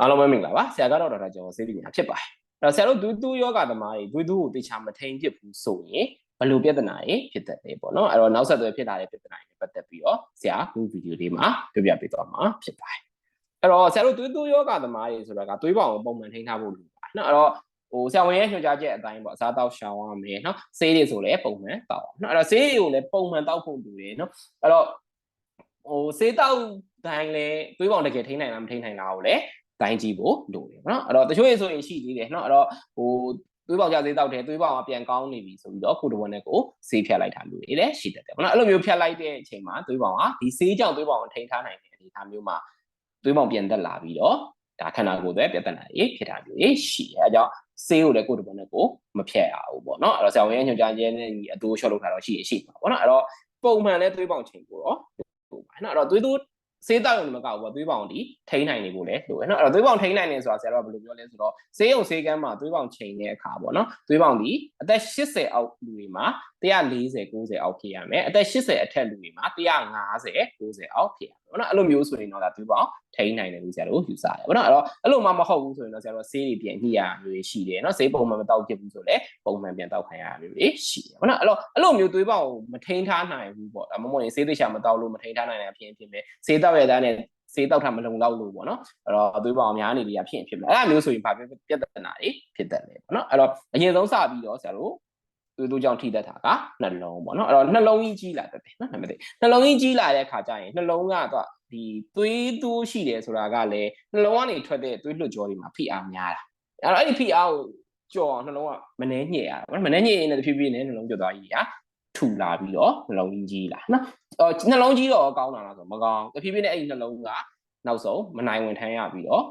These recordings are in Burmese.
အားလုံးပဲမင်္ဂလာပါဆရာကတော့ဒေါက်တာကျော်စေးပညာဖြစ်ပါတယ်အဲ့တော့ဆရာတို့ဒူးဒူးယောဂသမားတွေဒူးဒူးကိုတေချာမထိန်ဖြစ်ဘူးဆိုရင်ဘယ်လိုပြဿနာတွေဖြစ်တတ်လဲပေါ့နော်အဲ့တော့နောက်ဆက်တွဲဖြစ်လာတဲ့ပြဿနာတွေပတ်သက်ပြီးတော့ဆရာခုဗီဒီယိုလေးမှာပြောပြပေးသွားမှာဖြစ်ပါတယ်အဲ့တော့ဆရာတို့ဒူးဒူးယောဂသမားတွေဆိုတာကသွေးပေါင်ကိုပုံမှန်ထိန်းထားဖို့လိုပါတယ်နော်အဲ့တော့ဟိုဆရာဝန်ရဲ့ညွှန်ကြားချက်အတိုင်းပေါ့အစားတောက်ရှောင်ရမယ်နော်ဆေးတွေဆိုလည်းပုံမှန်တောက်အောင်နော်အဲ့တော့ဆေးတွေကိုလည်းပုံမှန်တောက်ဖို့လိုတယ်နော်အဲ့တော့ဟိုဆေးတောက်တိုင်းလည်းသွေးပေါင်တကယ်ထိန်းနိုင်လားမထိန်းနိုင်လားကိုလည်း တိုင်းကြည့်ဖို့လိုတယ်ပေါ့နော်အဲ့တော့တချို့ရေဆိုရင်ရှိသေးတယ်နော်အဲ့တော့ဟိုသွေးပေါင်ကြသေးတောက်တယ်သွေးပေါင်ကပြန်ကောင်းနေပြီဆိုပြီးတော့ကိုတဝက်နဲ့ကိုဆေးဖြတ်လိုက်တာမျိုးတွေလည်းရှိတတ်တယ်ပေါ့နော်အဲ့လိုမျိုးဖြတ်လိုက်တဲ့အချိန်မှာသွေးပေါင်ကဒီဆေးကြောင့်သွေးပေါင်ကိုထိန်းထားနိုင်တဲ့အနေအထားမျိုးမှာသွေးပေါင်ပြန်တက်လာပြီးတော့ဒါခန္ဓာကိုယ်တွေပြဿနာတွေဖြစ်တာမျိုးတွေရှိတယ်အဲကြောင့်ဆေးကိုလည်းကိုတဝက်နဲ့ကိုမဖြတ်ရဘူးပေါ့နော်အဲ့တော့ဆရာဝန်ရဲ့ညွှန်ကြားချက်နဲ့အတူရှော့လုပ်တာတော့ရှိရရှိပါပေါ့နော်အဲ့တော့ပုံမှန်လဲသွေးပေါင်ချိန်ကိုတော့ဟုတ်ပါနော်အဲ့တော့သွေးသွေး ဆေးတောက်ရုံမကောက်ဘူးပေါ့သွေးပေါင်ဒီထိန်းနိုင်နေဖို့လဲလိုတယ်နော်အဲ့တော့သွေးပေါင်ထိန်းနိုင်နေဆိုတာဆရာတို့ကဘယ်လိုပြောလဲဆိုတော့ဆေးရုံဆေးကမ်းမှာသွေးပေါင်ချိန်တဲ့အခါပေါ့နော်သွေးပေါင်ဒီအသက်80အောက်လူတွေမှာ140 90အောက်ဖြစ်ရမယ်အသက်80အထက်လူတွေမှာ150 90အောက်ဖြစ်ရမယ်ပေါ့နော်အဲ့လိုမျိုးဆိုရင်တော့ဒါသွေးပေါင်ထိန်းနိုင်တယ်လို့ဆရာတို့ယူဆရတယ်ပေါ့နော်အဲ့တော့အဲ့လိုမှမဟုတ်ဘူးဆိုရင်တော့ဆရာတို့ဆေးတွေပြန်ညှိရမျိုးတွေရှိတယ်နော်ဆေးပုံမှန်မတောက်ဖြစ်ဘူးဆိုလည်းပုံမှန်ပြန်တောက်ခံရမျိုးတွေရှိတယ်ပေါ့နော်အဲ့တော့အဲ့လိုမျိုးသွေးပေါင်ကိုမထိန်းထားနိုင်ဘူးပေါ့ဒါမှမဟုတ်ရင်ဆေးသိချာမတောက်လို့မထိန်းထားနိုင်တဲ့အဖြစ်အဖြစ်ပဲဆေးတောက်ရတဲ့နဲ့ဆေးတောက်တာမလုံလောက်လို့ပေါ့နော်အဲ့တော့သွေးပေါင်များနေပြီဖြစ်ဖြစ်မယ်အဲ့ဒါမျိုးဆိုရင်ဘာပြပြဿနာတွေဖြစ်တတ်လဲပေါ့နော်အဲ့တော့အရင်ဆုံးစပြီးတော့ဆရာတို့ သွေးတို့ကြောင့်ထိတတ်တာကနှလုံးပေါ့နော်အဲ့တော့နှလုံးကြီးကြီးလာတတ်တယ်နော်နံပါတ်1နှလုံးကြီးကြီးလာတဲ့ခါကျရင်နှလုံးကတော့ဒီသွေးတိုးရှိတယ်ဆိုတာကလည်းနှလုံးကနေထွက်တဲ့သွေးလွှတ်ကြောတွေမှာဖိအားများတာအဲ့တော့အဲ့ဒီဖိအားကိုကြော်အောင်နှလုံးကမနှဲညှက်ရတာမနှဲညှက်ရင်လည်းတဖြည်းဖြည်းနဲ့နှလုံးကြော်သွားကြီးရာထူလာပြီးတော့နှလုံးကြီးကြီးလာနော်အော်နှလုံးကြီးတော့ကောင်းတာလားဆိုမကောင်းတဖြည်းဖြည်းနဲ့အဲ့ဒီနှလုံးကနောက်ဆုံးမနိုင်ဝင်ထမ်းရပြီးတော့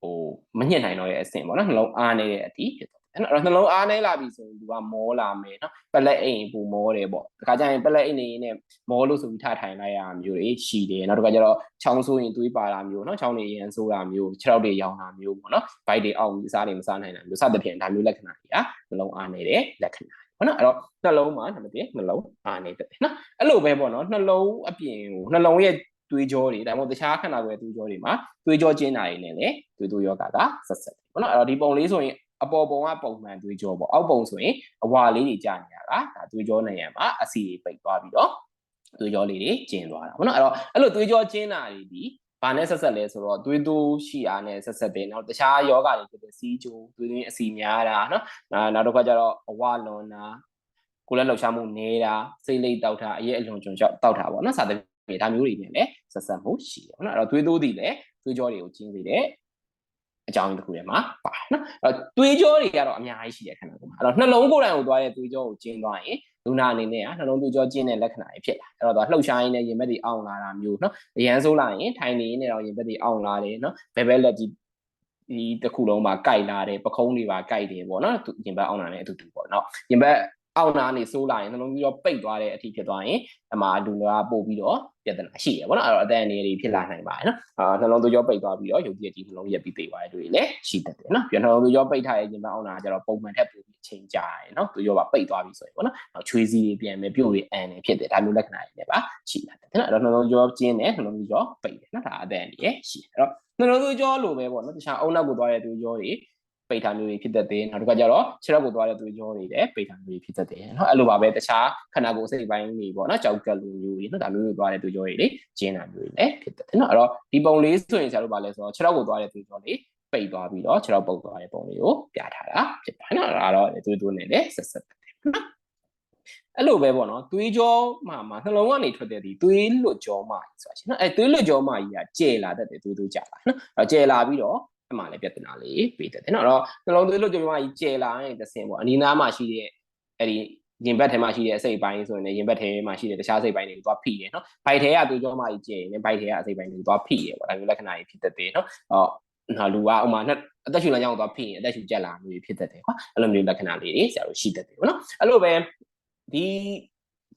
ဟိုမညှက်နိုင်တော့ရဲ့အဆင့်ပေါ့နော်နှလုံးအားနေတဲ့အထိဖြစ်သွား အဲ့တော့နှလုံးအားနေလာပြီဆိုရင်သူကမောလာမယ်နော်ပလက်အိမ်ပူမောတယ်ပေါ့ဒါကြရင်ပလက်အိမ်နေနဲ့မောလို့ဆိုပြီးထထိုင်လိုက်ရမျိုးတွေရှိတယ်နောက်တစ်ခါကျတော့ချောင်းဆိုးရင်သွေးပါလာမျိုးနော်ချောင်းတွေရန်ဆိုးတာမျိုးခြေထောက်တွေရောင်တာမျိုးပေါ့နော်ဘိုက်တွေအောက်ပြီးစားတွေမစားနိုင်တာမျိုးစသဖြင့်ဒါမျိုးလက္ခဏာတွေကနှလုံးအားနေတဲ့လက္ခဏာပေါ့နော်အဲ့တော့နှလုံးမှာနံပါတ်1နှလုံးအားနေတယ်နော်အဲ့လိုပဲပေါ့နော်နှလုံးအပြင်ကိုနှလုံးရဲ့သွေးကြောတွေဒါမှမဟုတ်တခြားခန္ဓာကိုယ်သွေးကြောတွေမှာသွေးကြောကျင်းတာတွေနဲ့လည်းသွေးသွေးယောဂကဆက်ဆက်တယ်ပေါ့နော်အဲ့တော့ဒီပုံလေးဆိုရင် အပေါ်ပုံကပုံမှန်သွေးကြောပေါ့အောက်ပုံဆိုရင်အဝါလေးတွေကြာနေတာကဒါသွေးကြောနေရမှာအစီတွေပိတ်သွားပြီးတော့သွေးကြောလေးတွေကျင်းသွားတာပေါ့နော်အဲ့တော့အဲ့လိုသွေးကြောကျင်းတာတွေဒီဘာနဲ့ဆက်ဆက်လဲဆိုတော့သွေးတိုးရှိအားနဲ့ဆက်ဆက်တယ်နောက်တခြားယောဂတွေဖြစ်တဲ့စီးကျိုးသွေးသွင်းအစီများတာနော်နောက်တစ်ခါကျတော့အဝလွန်တာကိုယ်လက်လှုပ်ရှားမှုနေတာစိတ်လိတ်တောက်တာအရေးအလွန်ကျွန်ကြောက်တောက်တာပေါ့နော်စသဖြင့်ဒါမျိုးတွေနဲ့လည်းဆက်ဆက်မှုရှိတယ်ပေါ့နော်အဲ့တော့သွေးတိုးတွေလည်းသွေးကြောတွေကိုကျင်းစေတယ် အကြောင်းတစ်ခုထဲမှာပါနော်အဲ့တော့သွေးကြောတွေကတော့အများကြီးရှိတဲ့ခန္ဓာကိုယ်မှာအဲ့တော့နှလုံးကိုယ်တိုင်ကိုသွားတဲ့သွေးကြောကိုကျင်းသွားရင်လူနာအနေနဲ့ကနှလုံးသွေးကြောကျင်းတဲ့လက္ခဏာတွေဖြစ်လာအဲ့တော့လှုပ်ရှားရင်းနဲ့ရင်ဘက်တွေအောင့်လာတာမျိုးနော်အရန်ဆိုးလာရင်ထိုင်နေနေတော့ရင်ဘက်တွေအောင့်လာတယ်နော်ဘယ်ဘက်လက်ကြီးဒီတစ်ခုလုံးမှာကြိုက်လာတယ်ပခုံးတွေပါကြိုက်တယ်ပေါ့နော်ရင်ဘက်အောင့်လာတဲ့အတူတူပေါ့နော်ရင်ဘက် အောက်နာနေဆိုးလာရင်နှလုံးသွေးကြောပိတ်သွားတဲ့အထိဖြစ်သွားရင်အမှာလူနာပို့ပြီးတော့ပြဿနာရှိရပေါ့နော်အဲ့တော့အသက်အန္တရာယ်တွေဖြစ်လာနိုင်ပါတယ်နော်အာနှလုံးသွေးကြောပိတ်သွားပြီးတော့ရုပ်တရက်ကြီးနှလုံးရက်ပြီးသိသွားတဲ့တွေလည်းရှိတတ်တယ်နော်ပြီးတော့နှလုံးသွေးကြောပိတ်ထားရဲ့ခြင်းမအောင်နာကျတော့ပုံမှန်ထက်ပိုပြီးအချိန်ကြာတယ်နော်သွေးကြောပါပိတ်သွားပြီဆိုရင်ပေါ့နော်နောက်ချွေးစီးတွေပြန်မယ်ပြုတ်တွေအန်တွေဖြစ်တယ်ဒါမျိုးလက္ခဏာတွေလည်းပါရှိတတ်တယ်နော်အဲ့တော့နှလုံးကြောကျင်းတယ်နှလုံးသွေးကြောပိတ်တယ်နော်ဒါအသက်အန္တရာယ်ရှိတယ်အဲ့တော့နှလုံးသွေးကြောလိုပဲပေါ့နော်တခြားအုံနောက်ကိုသွားတဲ့သွေးကြောတွေ ပိတ်ထားမျိုးတွေဖြစ်တတ်တယ်နောက်တစ်ခါကျတော့ခြေထောက်ကိုသွားတဲ့သွေးကြောတွေလည်းပိတ်ထားမျိုးတွေဖြစ်တတ်တယ်เนาะအဲ့လိုပါပဲတခြားခန္ဓာကိုယ်စိတ်ပိုင်းတွေပေါ့เนาะကြောက်ကက်လိုမျိုးတွေเนาะဒါမျိုးတွေသွားတဲ့သွေးကြောတွေလေကျင်းတာမျိုးတွေလည်းဖြစ်တတ်တယ်เนาะအဲ့တော့ဒီပုံလေးဆိုရင်ဆရာတို့ဗာလဲဆိုတော့ခြေထောက်ကိုသွားတဲ့သွေးကြောတွေပိတ်သွားပြီးတော့ခြေထောက်ပုတ်သွားတဲ့ပုံလေးကိုပြထားတာဖြစ်ပါတယ်เนาะအဲ့တော့သွေးသွေးနဲ့လည်းဆက်ဆက်တယ်เนาะအဲ့လိုပဲပေါ့နော်သွေးကြောမှာမှာနှလုံးကနေထွက်တဲ့ဒီသွေးလွတ်ကြောမှာဆိုတာရှင်နော်အဲသွေးလွတ်ကြောမှာကြီးကကျဲလာတတ်တယ်သွေးသွေးကြလာနော်အဲကျဲလာပြီးတော့ အမှလည်းပြဿနာလေးပေးတယ်နော်အဲ့တော့နှလုံးသွေးလွတ်ကြောမှာကြီးကျဲလာရင်တစ်ဆင့်ပေါ့အနီးနားမှာရှိတဲ့အဲ့ဒီရင်ဘတ်ထဲမှာရှိတဲ့အစိတ်ပိုင်းဆိုရင်လည်းရင်ဘတ်ထဲမှာရှိတဲ့တခြားစိတ်ပိုင်းတွေကိုသွားဖိတယ်နော်ဘိုက်ထဲကသွေးကြောမှာကြီးကျဲရင်ဘိုက်ထဲကအစိတ်ပိုင်းတွေကိုသွားဖိတယ်ပေါ့ဒါမျိုးလက္ခဏာကြီးဖြစ်တတ်တယ်နော်အော်နော်လူကဥမာနဲ့အသက်ရှူလမ်းကြောင်းကိုသွားဖိရင်အသက်ရှူကြက်လာမျိုးဖြစ်တတ်တယ်ကွာအဲ့လိုမျိုးလက္ခဏာလေးတွေဆရာတို့ရှိတတ်တယ်ပေါ့နော်အဲ့လိုပဲဒီ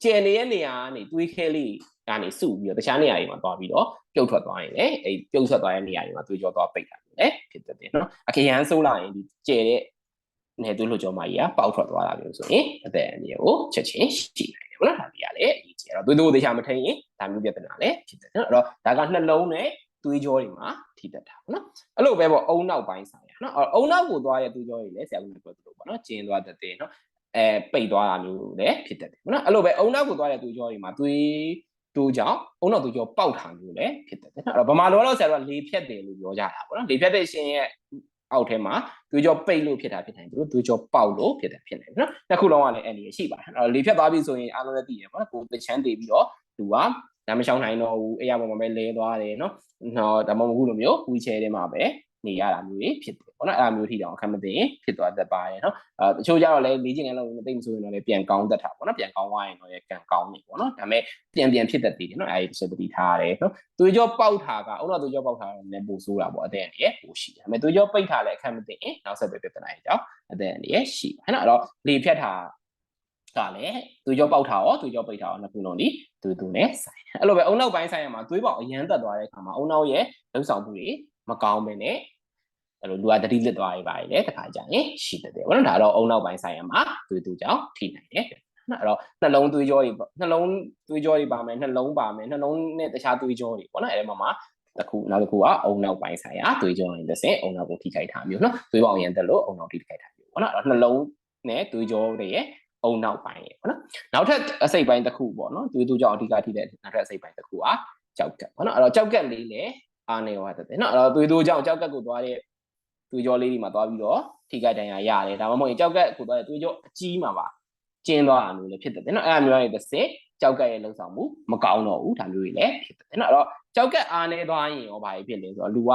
ကျန်နေတဲ့နေရာကနေတွေးခဲလေး ကနေစုပြီးတော့တခြားနေရာတွေမှာသွားပြီးတော့ပြုတ်ထွက်သွားရင်လည်းအဲပြုတ်ထွက်သွားတဲ့နေရာတွေမှာတွေးကြောသွားပိတ်တာလည်းဖြစ်တတ်တယ်နော်အခရန်ဆိုးလာရင်ဒီကျဲတဲ့နေသွေးလွှတ်ကြောမကြီးကပေါက်ထွက်သွားတာမျိုးဆိုရင်အသက်အန္တရာယ်ကိုချက်ချင်းရှိနိုင်တယ်ဟုတ်လားဒါကြီးကလည်းအရေးကြီးတော့သွေးသွေးသေချာမထိန်ရင်ဒါမျိုးပြဿနာလည်းဖြစ်တယ်နော်အဲ့တော့ဒါကနှလုံးနဲ့သွေးကြောတွေမှာထိတက်တာပေါ့နော်အဲ့လိုပဲပေါ့အုံနောက်ပိုင်းဆိုင်ရနော်အုံနောက်ကိုသွားတဲ့သွေးကြောတွေလည်းဆရာကပြောသလိုပေါ့နော်ကျင်းသွားတတ်တယ်နော်အဲပိတ်သွားတာမျိုးလည်းဖြစ်တတ်တယ်ပေါ့နော်အဲ့လိုပဲအုံနောက်ကိုသွားတဲ့သွေးကြောတွေမှာသွေး တိုးကြောင့်အုံနောက်သွေးကြောပေါက်တာမျိုးလည်းဖြစ်တတ်တယ်နော်အဲ့တော့ဗမာလိုတော့ဆရာတို့ကလေဖြတ်တယ်လို့ပြောကြတာပေါ့နော်လေဖြတ်တဲ့ရှင်ရဲ့အောက်ထဲမှာသွေးကြောပိတ်လို့ဖြစ်တာဖြစ်နိုင်တယ်သွေးကြောပေါက်လို့ဖြစ်တာဖြစ်နိုင်တယ်နော်နှစ်ခုလုံးကလည်းအဲ့ဒီရှိပါတယ်အဲ့တော့လေဖြတ်သွားပြီဆိုရင်အားလုံးလည်းသိတယ်ပေါ့နော်ကိုယ်တချမ်းတည်ပြီးတော့သူကဒါမရှောင်နိုင်တော့ဘူးအဲ့ရပေါ်မှာပဲလဲသွားတယ်နော်ဟောဒါမှမဟုတ်ဘူးလို့မျိုးဝီချဲထဲမှာပဲ နေရတာမျိုးဖြစ်တယ်ပေါ့နော်အဲ့ဒါမျိုးထိတောင်အခက်မသိရင်ဖြစ်သွားတတ်ပါတယ်နော်အဲတချို့ကြတော့လည်းလေ့ကျင့်ခန်းလုံးမသိမဆိုရင်တော့လည်းပြန်ကောင်းတတ်တာပေါ့နော်ပြန်ကောင်းသွားရင်တော့လည်းကန်ကောင်းနေပေါ့နော်ဒါပေမဲ့ပြန်ပြန်ဖြစ်တတ်သေးတယ်နော်အဲဒီတစ်ချက်တတိထားရတယ်နော်သွေးကြောပေါက်တာကအုံတော့သွေးကြောပေါက်တာလည်းပိုဆိုးတာပေါ့အတဲ့အနေနဲ့ပိုရှိတယ်ဒါပေမဲ့သွေးကြောပိတ်တာလည်းအခက်မသိရင်နောက်ဆက်တွဲပြဿနာတွေကြောင့်အတဲ့အနေနဲ့ရှိပါနော်အဲ့တော့လေဖြတ်တာကလည်းသွေးကြောပေါက်တာရောသွေးကြောပိတ်တာရောနှစ်ခုလုံးဒီသူသူနဲ့ဆိုင်တယ်အဲ့လိုပဲအုံနောက်ပိုင်းဆိုင်ရမှာသွေးပေါက်အရန်တက်သွားတဲ့အခါမှာအုံနောက်ရဲ့လုံဆောင်မှုတွေ မကောင်းပဲနဲ့အဲ့လိုလူကတတိလစ်သွားရပါလေတခါကြရင်ရှိတတ်တယ်ဘောနော်ဒါတော့အုံနောက်ပိုင်းဆိုင်ရမှာသွေးသူကြောင့်ထိနိုင်တယ်နော်အဲ့တော့နှလုံးသွေးကြောတွေနှလုံးသွေးကြောတွေပါမယ်နှလုံးပါမယ်နှလုံးနဲ့တခြားသွေးကြောတွေပေါ့နော်အဲ့ဒီမှာမှာတစ်ခုနောက်တစ်ခုကအုံနောက်ပိုင်းဆိုင်ရာသွေးကြောတွေတစ်ဆင့်အုံနောက်ကိုထိခိုက်တာမျိုးနော်သွေးပေါင်ရန်တက်လို့အုံနောက်ထိခိုက်တာမျိုးပေါ့နော်အဲ့တော့နှလုံးနဲ့သွေးကြောတွေရဲ့အုံနောက်ပိုင်းရေပေါ့နော်နောက်ထပ်အစိတ်ပိုင်းတစ်ခုပေါ့နော်သွေးသူကြောင့်အဓိကထိတဲ့နောက်ထပ်အစိတ်ပိုင်းတစ်ခုကကြောက်ကက်ပေါ့နော်အဲ့တော့ကြောက်ကက်လေးလည်း အားနေရောတတ်တယ်နော်အဲ့တော့သွေးသူကြောင့်ကြောက်ကက်ကိုသွားတဲ့သွေးကြောလေးတွေမှာသွားပြီးတော့ထိခိုက်ဒဏ်ရာရတယ်ဒါမှမဟုတ်ရင်ကြောက်ကက်ကိုသွားတဲ့သွေးကြောအကြီးမှာပါကျင်းသွားတာမျိုးလည်းဖြစ်တယ်နော်အဲ့ဒါမျိုးကနေတစ်စစ်ကြောက်ကက်ရဲ့လုံဆောင်မှုမကောင်းတော့ဘူးဒါမျိုးတွေလည်းဖြစ်တယ်နော်အဲ့တော့ကြောက်ကက်အားနေသွားရင်ရောဘာဖြစ်လဲဆိုတော့လူက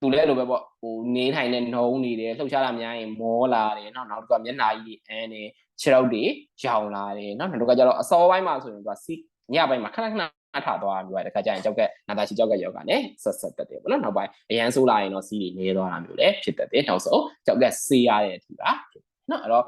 သူလည်းအဲ့လိုပဲပေါ့ဟိုနေထိုင်နေနှုံးနေတယ်လှုပ်ရှားတာများရင်မောလာတယ်နော်နောက်တစ်ခါမျက်နှာကြီးအန်းနေခြေထောက်တွေရောင်လာတယ်နော်နောက်တစ်ခါကျတော့အစောပိုင်းမှာဆိုရင်သူကစီးညပိုင်းမှာခဏခဏ အထသွားပြီးတော့တခါကျရင်ကြောက်ကက်နာတာချီကြောက်ကက်ယောဂနဲ့ဆက်ဆက်တက်တယ်ပေါ့နော်နောက်ပိုင်းအရန်ဆိုးလာရင်တော့စီးတွေနေသွားတာမျိုးလည်းဖြစ်တတ်တယ်နောက်ဆုံးကြောက်ကက်ဆေးရတဲ့အထိပါနော်အဲ့တော့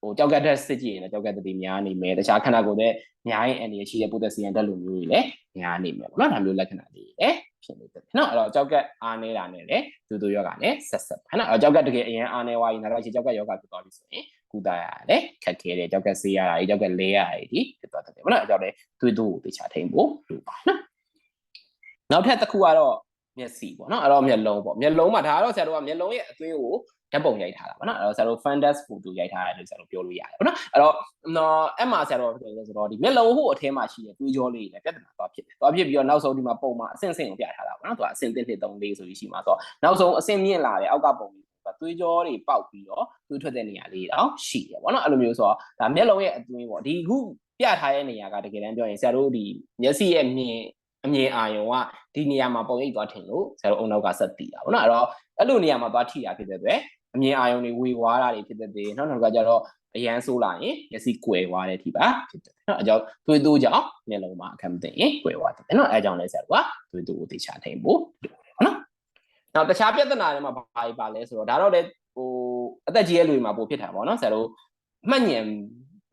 ဟိုကြောက်ကက်တက်စစ်ကြည့်ရင်လည်းကြောက်ကက်တတိများနေမယ်တခြားခန္ဓာကိုယ်တဲ့များရင်အန်ဒီရှိတဲ့ပိုတက်ဆီယမ်တက်လိုမျိုးတွေလည်းများနေမယ်ပေါ့နော်ဒါမျိုးလက္ခဏာတွေလည်းဖြစ်နေတယ်နော်အဲ့တော့ကြောက်ကက်အားနေတာနဲ့လည်းဒူဒူယောဂနဲ့ဆက်ဆက်ဟဲ့နော်အဲ့တော့ကြောက်ကက်တကယ်အရင်အားနေသွားရင်နာတာချီကြောက်ကက်ယောဂဖြစ်သွားပြီဆိုရင် ကုသရတယ်ခက်ခဲတယ်ကြောက်ကဆေးရတာဒီကြောက်ကလဲရတာဒီဖြစ်သွားတယ်ပေါ့နော်အဲကြောင့်လေသွေးတိုးကိုတေချာထိန်ဖို့လိုပါနော်နောက်ထပ်တစ်ခုကတော့မျက်စိပေါ့နော်အဲ့တော့မျက်လုံးပေါ့မျက်လုံးမှာဒါကတော့ဆရာတို့ကမျက်လုံးရဲ့အသွေးကိုဓာတ်ပုံရိုက်ထားတာပေါ့နော်အဲ့တော့ဆရာတို့ fundus photo ရိုက်ထားတယ်လို့ဆရာတို့ပြောလို့ရတယ်ပေါ့နော်အဲ့တော့နော်အဲ့မှာဆရာတို့ပြောလို့ဆိုတော့ဒီမျက်လုံးဟိုအထဲမှာရှိတဲ့သွေးကြောလေးတွေလည်းပြဿနာသွားဖြစ်တယ်သွားဖြစ်ပြီးတော့နောက်ဆုံးဒီမှာပုံမှာအဆင့်ဆင့်ကိုပြထားတာပေါ့နော်သူကအဆင့်1 2 3 4ဆိုပြီးရှိမှာဆိုတော့နောက်ဆုံးအဆင့်မြင့်လာတဲ့အောက်ကပုံလေး သွေးကြောတွေပေါက်ပြီးတော့သွေးထွက်တဲ့နေရာလေးတောင်ရှိတယ်ပေါ့နော်အဲ့လိုမျိုးဆိုတော့ဒါမျက်လုံးရဲ့အသွေးပေါ့ဒီခုပြထားတဲ့နေရာကတကယ်တမ်းပြောရင်ဆရာတို့ဒီမျက်စိရဲ့မြင်အမြင်အာရုံကဒီနေရာမှာပုံရိပ်သွားထင်လို့ဆရာတို့အုံနောက်ကဆက်တည်တာပေါ့နော်အဲ့တော့အဲ့လိုနေရာမှာသွားထိတာဖြစ်တဲ့အတွက်အမြင်အာရုံတွေဝေဝါးတာတွေဖြစ်တဲ့တဲ့နောက်နောက်ကကျတော့အရန်ဆိုးလာရင်မျက်စိကွယ်သွားတဲ့ထိပါဖြစ်တယ်နော်အဲကြောင့်သွေးတိုးကြောင့်မျက်လုံးမှာအခက်မသိရင်ကွယ်သွားတယ်နော်အဲကြောင့်လည်းဆရာတို့ကသွေးတိုးကိုတေချာထိန်ဖို့လိုတယ်ပေါ့ နော်နောက်တခြားပြဿနာတွေမှာဘာတွေပါလဲဆိုတော့ဒါတော့လေဟိုအသက်ကြီးရဲ့လူတွေမှာပိုဖြစ်တာပေါ့နော်ဆရာတို့မှတ်ဉဏ်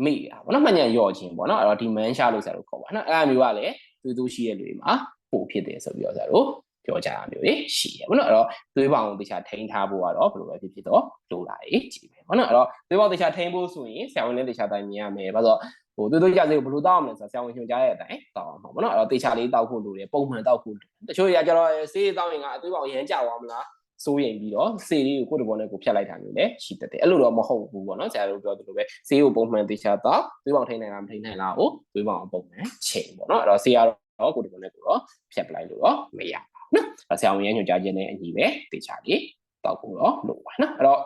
မိတာပေါ့နော်မှတ်ဉဏ်ယော့ခြင်းပေါ့နော်အဲ့တော့ဒီမန်ရှာလို့ဆရာတို့ခေါ်ပါနော်အဲ့အမျိုးကလည်းသွေးတိုးရှိရဲ့လူတွေမှာပိုဖြစ်တယ်ဆိုပြီးတော့ဆရာတို့ပြောကြတာမျိုးကြီးရှိရပေါ့နော်အဲ့တော့သွေးပေါင်ကိုတခြားထိန်းထားဖို့ကတော့ဘယ်လိုပဲဖြစ်ဖြစ်တော့လိုလာရေးကြည့်ပဲပေါ့နော်အဲ့တော့သွေးပေါင်တခြားထိန်းဖို့ဆိုရင်ဆရာဝန်နဲ့တခြားတိုင်းမြင်ရမယ်ဘာလို့ ဟိုသွေးသွေးကြစေကိုဘယ်လိုတောက်အောင်လဲဆိုတော့ဆရာဝန်ညွှန်ကြားတဲ့အတိုင်းတောက်အောင်ပေါ့နော်အဲ့တော့တေချာလေးတောက်ဖို့လိုတယ်ပုံမှန်တောက်ဖို့တချို့တွေကကျတော့ဆေးတောက်ရင်ကအသွေးပေါင်ရမ်းကြသွားမလားစိုးရင်ပြီးတော့ဆေးလေးကိုကိုယ့်တဘောနဲ့ကိုဖြတ်လိုက်တာမျိုးလည်းရှိတတ်တယ်အဲ့လိုတော့မဟုတ်ဘူးပေါ့နော်ဆရာတို့ပြောသလိုပဲဆေးကိုပုံမှန်တေချာတော့သွေးပေါင်ထိန်းနိုင်လားမထိန်းနိုင်လားကိုသွေးပေါင်ပုံမှန်ချိန်ပေါ့နော်အဲ့တော့ဆေးကတော့ကိုယ့်တဘောနဲ့ကိုတော့ဖြတ်ပလိုက်လို့တော့မရနော်ဆရာဝန်ရဲ့ညွှန်ကြားချက်နဲ့အညီပဲတေချာလေးတောက်ဖို့တော့လိုပါနော်အဲ့တော့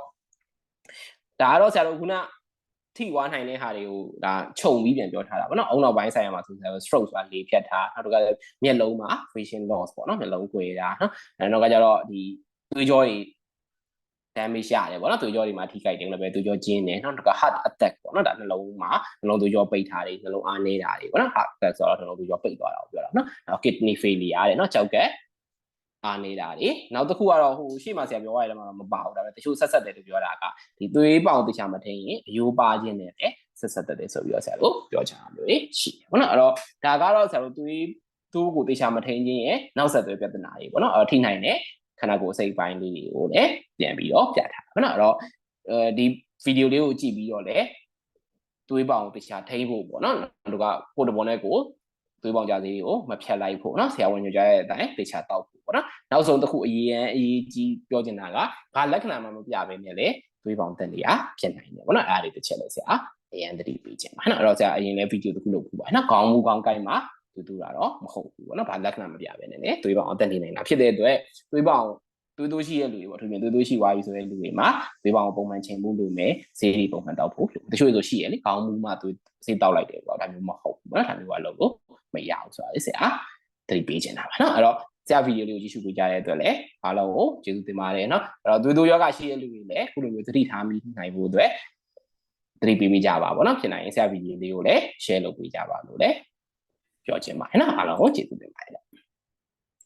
ဒါကတော့ဆရာတို့ခုန ထိဝါနိုင်တဲ့ဟာတွေကိုဒါခြုံပြီးပြန်ပြောထားတာပေါ့နော်အုံနောက်ပိုင်းဆိုင်ရာမှာဆိုတော့ stroke ဆိုတာလေဖြတ်ထားနောက်တစ်ခါမျက်လုံးမှာ vision loss ပေါ့နော်မျက်လုံးကွေတာနော်အဲနောက်ကကျတော့ဒီသွေးကြောတွေ damage ရတယ်ပေါ့နော်သွေးကြောတွေမှာထိခိုက်တယ်လည်းပဲသွေးကြောကျင်းတယ်နောက်တစ်ခါ heart attack ပေါ့နော်ဒါနှလုံးမှာနှလုံးသွေးကြောပိတ်ထားတယ်နှလုံးအားနေတာတွေပေါ့နော် heart attack ဆိုတော့နှလုံးသွေးကြောပိတ်သွားတာကိုပြောတာနော်နောက် kidney failure တဲ့နော်ကြောက်ကက် အားနေတာလေနောက်တစ်ခုကတော့ဟိုရှေ့မှာဆရာပြောရတဲ့မှာမပါဘူးဒါပေမဲ့တချို့ဆက်ဆက်တယ်လို့ပြောတာကဒီသွေးပေါင်တခြားမထိန်ရင်အယိုးပါခြင်းနဲ့လည်းဆက်ဆက်တယ်ဆိုပြီးတော့ဆရာတို့ပြောချင်တာမျိုးရှိတယ်ပေါ့နော်အဲ့တော့ဒါကတော့ဆရာတို့သွေးသူ့ကိုတခြားမထိန်ခြင်းရဲ့နောက်ဆက်တွဲပြဿနာတွေပေါ့နော်အဲ့ထိနိုင်တဲ့ခန္ဓာကိုယ်အစိတ်ပိုင်းလေးတွေကိုလည်းပြန်ပြီးတော့ပြထားပါနော်အဲ့တော့အဲဒီဗီဒီယိုလေးကိုကြည့်ပြီးတော့လည်းသွေးပေါင်တခြားထိန်းဖို့ပေါ့နော်တို့ကကိုယ်တဘောနဲ့ကို သွေးပေါင်ကြစေးကိုမဖြတ်လိုက်ဖို့เนาะဆရာဝန်ညွှန်ကြားတဲ့အတိုင်းသေချာတောက်ဖို့ပေါ့နော်နောက်ဆုံးတစ်ခုအရေးအရေးကြီးပြောချင်တာကဘာလက္ခဏာမှမပြဘဲနဲ့လေသွေးပေါင်တက်နေတာဖြစ်နိုင်တယ်ပေါ့နော်အဲ့ဒါလေးတစ်ချက်လဲဆရာအရင်တတိပေးခြင်းပါနော်အဲ့တော့ဆရာအရင်လဲဗီဒီယိုတစ်ခုလုပ်ခုပါနော်ခေါင်းမူခေါင်းကိုင်းမှာတူတူတာတော့မဟုတ်ဘူးပေါ့နော်ဘာလက္ခဏာမပြဘဲနဲ့လေသွေးပေါင်အတက်နေနေတာဖြစ်တဲ့အတွက်သွေးပေါင်သွေးတိုးရှိတဲ့လူတွေပေါ့သူပြင်သွေးတိုးရှိသွားပြီဆိုတဲ့လူတွေမှာသွေးပေါင်ပုံမှန်ချိန်မှုလုပ်မယ်ဈေးတွေပုံမှန်တောက်ဖို့တချို့ဆိုရှိရလေခေါင်းမူမှသွေးဈေးတောက်လိုက်တယ်ပေါ့ဒါမျိုးမဟုတ်ဘူးပေါ့နော်ဒါမျိုးကလုပ်လို့ မရဘူးဆိုတာလေဆရာတတိပေးချင်တာပါနော်အဲ့တော့ဆရာဗီဒီယိုလေးကိုကြည့်ရှုပေးကြတဲ့အတွက်လည်းအားလုံးကိုကျေးဇူးတင်ပါတယ်နော်အဲ့တော့သွေးတိုးယောဂရှိတဲ့လူတွေလည်းခုလိုမျိုးသတိထားမိနိုင်ဖို့အတွက်သတိပေးမိကြပါဗောနော်ဖြစ်နိုင်ရင်ဆရာဗီဒီယိုလေးကိုလည်း share လုပ်ပေးကြပါလို့လည်းပြောချင်ပါတယ်နော်အားလုံးကိုကျေးဇူးတင်ပါတယ်